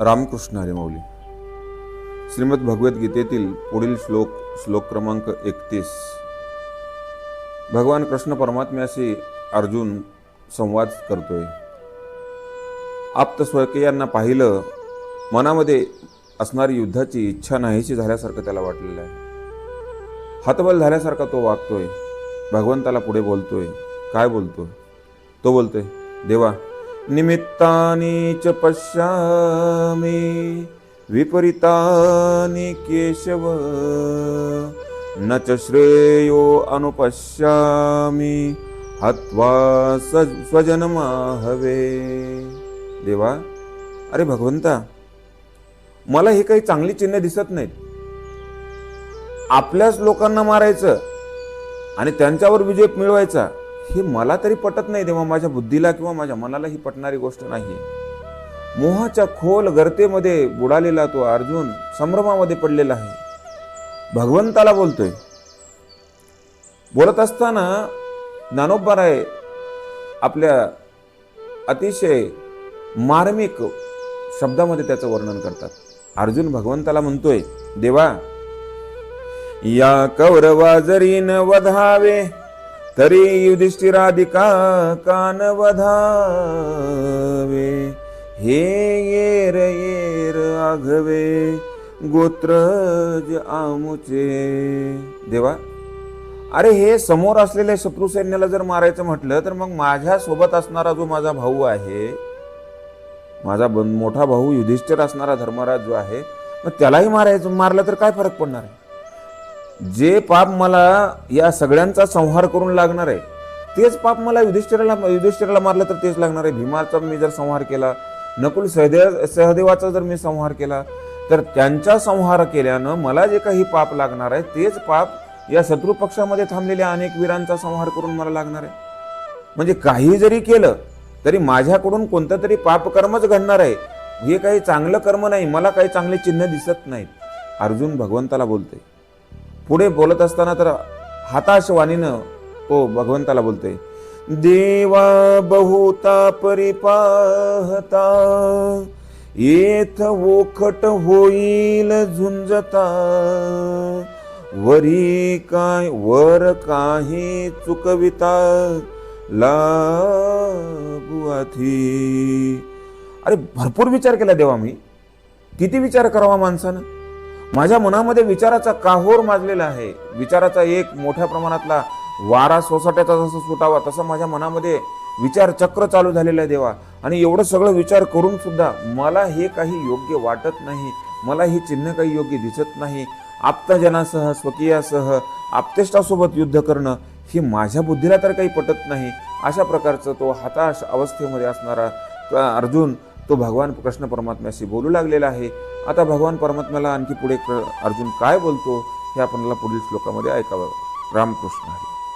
रामकृष्ण हरिमौली श्रीमद भगवद्गीतेतील पुढील श्लोक श्लोक क्रमांक एकतीस. भगवान कृष्ण परमात्म्याशी अर्जुन संवाद करतोय. आप्त स्वकीयांना पाहिलं मनामध्ये असणारी युद्धाची इच्छा नाहीशी झाल्यासारखं त्याला वाटलेलं आहे. हातबल झाल्यासारखा तो वागतोय. भगवंताला पुढे बोलतोय. काय बोलतोय? तो बोलतोय देवा निमित्तानि च पश्यामि विपरीतानि केशव। न च श्रेयो अनुपश्यामि हत्वा स स्वजनमाहवे। देवा अरे भगवंता मला हे काही चांगली चिन्ह दिसत नाहीत. आपल्याच लोकांना मारायचं आणि त्यांच्यावर विजय मिळवायचा. हे मला तरी पटत नाही तेव्हा माझ्या बुद्धीला किंवा माझ्या मनाला ही पटणारी गोष्ट नाही मोहाच्या खोल गर्तेमध्ये बुडालेला तो अर्जुन संभ्रमामध्ये पडलेला आहे. भगवंताला बोलतोय. बोलत असताना ज्ञानोबराय आपल्या अतिशय मार्मिक शब्दामध्ये त्याचं वर्णन करतात. अर्जुन भगवंताला म्हणतोय देवा या कौरवा जरी न वधावे तरी युधिष्ठिराधिका कान वधावे. हे येर येर आघवे गोत्रज आमुचे. देवा अरे हे समोर असलेल्या शत्रू सैन्याला जर मारायचं म्हटलं तर मग माझ्या सोबत असणारा जो माझा भाऊ आहे माझा मोठा भाऊ युधिष्ठिर असणारा धर्मराज जो आहे मग त्यालाही मारायचं मारलं तर काय फरक पडणार आहे? जे पाप मला या सगळ्यांचा संहार करून लागणार आहे तेच पाप मला युधिष्ठिराला युधिष्ठिराला मारलं तर तेच लागणार आहे. भीमाचा मी जर संहार केला नकुल सहदेव सहदेवाचा जर मी संहार केला तर त्यांचा संहार केल्यानं मला जे काही पाप लागणार आहे तेच पाप या शत्रू पक्षामध्ये थांबलेल्या अनेक वीरांचा संहार करून मला लागणार आहे. म्हणजे काही जरी केलं तरी माझ्याकडून कोणतं तरी पापकर्मच घडणार आहे. हे काही चांगलं कर्म नाही मला काही चांगले चिन्ह दिसत नाहीत. अर्जुन भगवंताला बोलतोय पुढे बोलत असताना तर हाताश वाणीनं तो भगवंताला बोलतोय देवा बहुता परिपाहता येथ ओखट होईल झुंजता वरी काय वर काही चुकविता लागुआथी अरे भरपूर विचार केला देवा मी. किती विचार करावा माणसानं? माझ्या मनामध्ये विचाराचा काहोर माजलेला आहे. विचाराचा एक मोठ्या प्रमाणातला वारा सोसाट्याचा जसा सुटावा तसं माझ्या मनामध्ये विचार चक्र चालू झालेलं आहे देवा. आणि एवढं सगळं विचार करून सुद्धा मला हे काही योग्य वाटत नाही. मला ही चिन्ह काही योग्य दिसत नाही. आप्तजनासह स्वकीयासह आप्तेष्टासोबत युद्ध करणं ही माझ्या बुद्धीला तर काही पटत नाही. अशा प्रकारचं तो हताश अवस्थेमध्ये असणारा अर्जुन तो भगवान कृष्ण परमात्म्याशी बोलू लागलेला आहे. आता भगवान परमात्म्याला आणखी पुढे अर्जुन काय बोलतो हे आपल्याला पुढील श्लोकामध्ये ऐकावं. रामकृष्ण हरी.